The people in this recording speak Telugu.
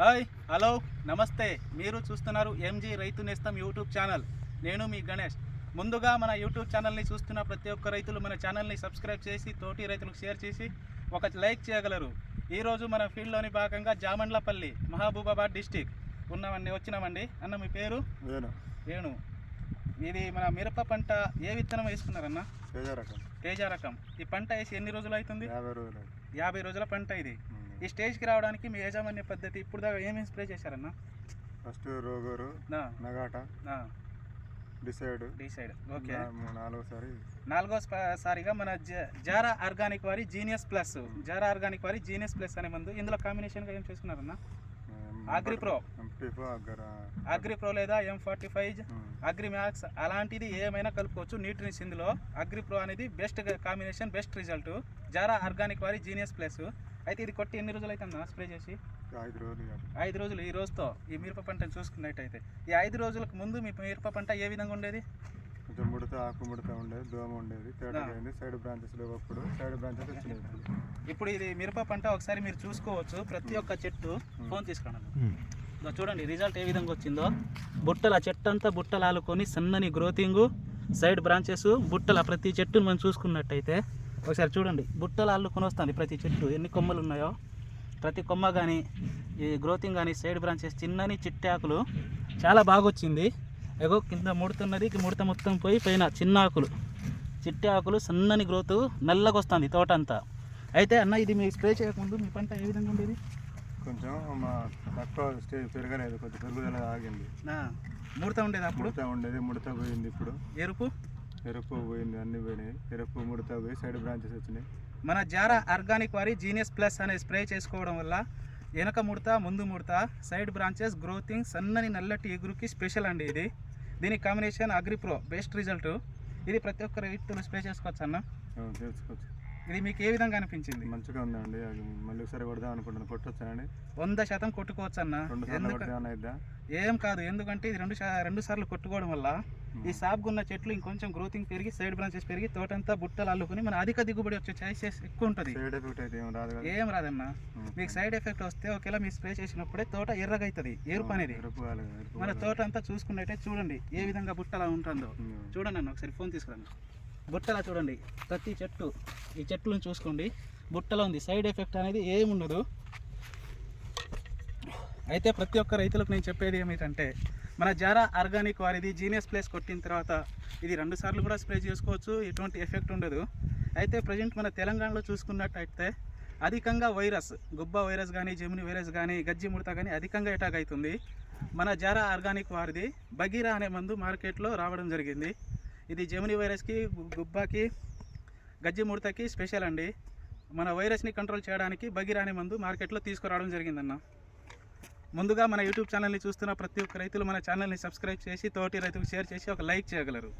హాయ్ హలో నమస్తే. మీరు చూస్తున్నారు ఎంజీ రైతు నేస్తం యూట్యూబ్ ఛానల్. నేను మీ గణేష్. ముందుగా మన యూట్యూబ్ ఛానల్ని చూస్తున్న ప్రతి ఒక్క రైతులు మన ఛానల్ని సబ్స్క్రైబ్ చేసి తోటి రైతులకు షేర్ చేసి ఒక లైక్ చేయగలరు. ఈరోజు మన ఫీల్డ్లోని భాగంగా జామండ్లపల్లి మహబూబాబాద్ డిస్టిక్ ఉన్నామండి వచ్చినామండి. అన్న మీ పేరు? వేణు. ఇది మన మిరప పంట ఏ విత్తనం వేసుకున్నారన్న? తేజ రకం తేజ రకం ఈ పంట వేసి ఎన్ని రోజులు అవుతుంది? యాభై రోజుల పంట ఇది. ఈ స్టేజ్కి రావడానికి మీ యాజమాన్య పద్ధతి ఇప్పుడు దాకా ఏమేమి స్ప్రే చేశారన్న? ఫస్ట్ రోగోరు నా, నగాట డిసైడ్. డిసైడ్. ఓకే. నాలుగోసారి. నాలుగో సారిగా మన జారా ఆర్గానిక్ వారి జీనియస్ ప్లస్. జారా ఆర్గానిక్ వారి జీనియస్ ప్లస్ అనే మందు ఇందులో కాంబినేషన్గా ఏం చేసుకున్నారన్న? Agri pro. అగ్రి ప్రో లేదా M forty five agri max అలాంటిది ఏమైనా కలుపుకోవచ్చు. న్యూట్రిన్స్ ఇందులో. అగ్రి ప్రో అనేది best combination best result Zara organic వారి జీనియస్ ప్లస్ అయితే ఇది కొట్టి ఎన్ని రోజులు అవుతుందా స్ప్రే చేసి? ఐదు రోజులు. ఐదు రోజులు ఈ రోజుతో ఈ మిరప పంటను చూసుకున్నట్టయితే. ఈ ఐదు రోజులకు ముందు మీ మిరప పంట ఏ విధంగా ఉండేది? కొంచెం ముడత ఆకు ముడత ఉండేది. దోమ ఉండేది తేడా సైడ్ బ్రాంచెస్ లేవు అప్పుడు. సైడ్ బ్రాంచెస్ వచ్చినాయి ఇప్పుడు. ఇది మిరప పంట ఒకసారి మీరు చూసుకోవచ్చు. ప్రతి ఒక్క చెట్టు ఫోన్ తీసుకున్నాను ఇదిగో చూడండి రిజల్ట్ ఏ విధంగా వచ్చిందో. బుట్టలు ఆ చెట్టు అంతా బుట్టలు ఆలుకొని సన్నని గ్రోతింగ్ సైడ్ బ్రాంచెస్ బుట్టల ప్రతి చెట్టును మనం చూసుకున్నట్టయితే ఒకసారి చూడండి. బుట్టలు అల్లుకొని వస్తుంది ప్రతి చెట్టు. ఎన్ని కొమ్మలు ఉన్నాయో. ప్రతి కొమ్మ కానీ ఈ గ్రోతింగ్ కానీ సైడ్ బ్రాంచెస్ చిన్నని చిట్టి ఆకులు చాలా బాగా వచ్చింది. ఎగో కింద ముడుతున్నది ముడత మొత్తం పోయి పైన చిన్న ఆకులు. చిట్టి ఆకులు సన్నని గ్రోత్ నల్లగా వస్తుంది తోట అంతా అయితే అన్న ఇది మీరు స్ప్రే చేయకముందు మీ పంట ఏ విధంగా ఉండేది? కొంచెం తక్కువ స్టేజ్ పెరగలేదు కొంచెం పెరుగుదల ఆగింది. ముడత ఉండేది అప్పుడు? ముడత ఉండేది ముడత పోయింది ఇప్పుడు. ఎరుపు ఎరుపు పోయింది అన్ని పోయినాయి. ఎరుపు ముడత పోయి సైడ్ బ్రాంచెస్ వచ్చినాయి. మన జారా ఆర్గానిక్ వారి జీనియస్ ప్లస్ అనే స్ప్రే చేసుకోవడం వల్ల వెనక ముడత ముందు ముడత సైడ్ బ్రాంచెస్ గ్రోతింగ్ సన్నని నల్లటి ఎగురుకి స్పెషల్ అండి ఇది. దీని combination agri pro best result ఇది ప్రతి ఒక్క రైతులు స్ప్రే చేసుకోవచ్చు అన్న? అవును, తెలుసుకోవచ్చు ఇది మీకు ఏ విధంగా అనిపించింది? మంచిగా ఉందండి. అది మళ్ళీ ఒకసారి కొడదాం అనుకుంటున్నాను కొట్టొచ్చానండి. వంద శాతం కొట్టుకోవచ్చు అన్న రెండు సార్లు ఎందుకు కొడితే ఏమైనా అయిద్దా? ఏం కాదు. ఎందుకంటే ఇది రెండు శా- రెండు సార్లు కొట్టుకోవడం వల్ల ఈ సాగున్న చెట్లు ఇంకొంచెం గ్రోతింగ్ పెరిగి సైడ్ బ్రాంచెస్ పెరిగి తోటంతా బుట్టలు అల్లుకుని మన అధిక దిగుబడి వచ్చే ఛాయిసెస్ ఎక్కువ ఉంటుంది. సైడ్ ఎఫెక్ట్ అయితే ఏం రాదు కదా. ఏం రాదన్న. మీకు సైడ్ ఎఫెక్ట్ వస్తే ఒకవేళ మీరు స్ప్రే చేసినప్పుడే తోట ఎర్రగా అవుతుంది ఎరుపు అనేది. ఎరుపు కాలేదు, ఎరుపు మన. తోట అంతా చూసుకున్నట్టే చూడండి. ఏ విధంగా బుట్టలా ఉంటుందో. చూడండి అన్న ఒకసారి ఫోన్ తీసుకురండి. బుట్టలా చూడండి. ప్రతి చెట్టు ఈ చెట్లను చూసుకోండి. బుట్టలో ఉంది. సైడ్ ఎఫెక్ట్ అనేది ఏముండదు. అయితే ప్రతి ఒక్క రైతులకు నేను చెప్పేది ఏమిటంటే మన జారా ఆర్గానిక్ వారిది జీనియస్ ప్లేస్ కొట్టిన తర్వాత ఇది రెండు సార్లు కూడా స్ప్రే చేసుకోవచ్చు. ఎటువంటి ఎఫెక్ట్ ఉండదు. అయితే ప్రజెంట్ మన తెలంగాణలో చూసుకున్నట్టయితే అధికంగా వైరస్ గుబ్బ వైరస్ కానీ జెమిని వైరస్ కానీ గజ్జి ముడత కానీ అధికంగా అటాక్ అవుతుంది. మన జారా ఆర్గానిక్ వారిది బగీరా అనే మందు మార్కెట్లో రావడం జరిగింది. ఇది జెమిని వైరస్కి గుబ్బాకి గజ్జి ముడతకి స్పెషల్ అండి. మన వైరస్ని కంట్రోల్ చేయడానికి బగిరాని మందు మార్కెట్లో తీసుకురావడం జరిగిందన్న. ముందుగా మన యూట్యూబ్ ఛానల్ని చూస్తున్న ప్రతి ఒక్క రైతులు మన ఛానల్ని సబ్స్క్రైబ్ చేసి తోటి రైతుకు షేర్ చేసి ఒక లైక్ చేయగలరు.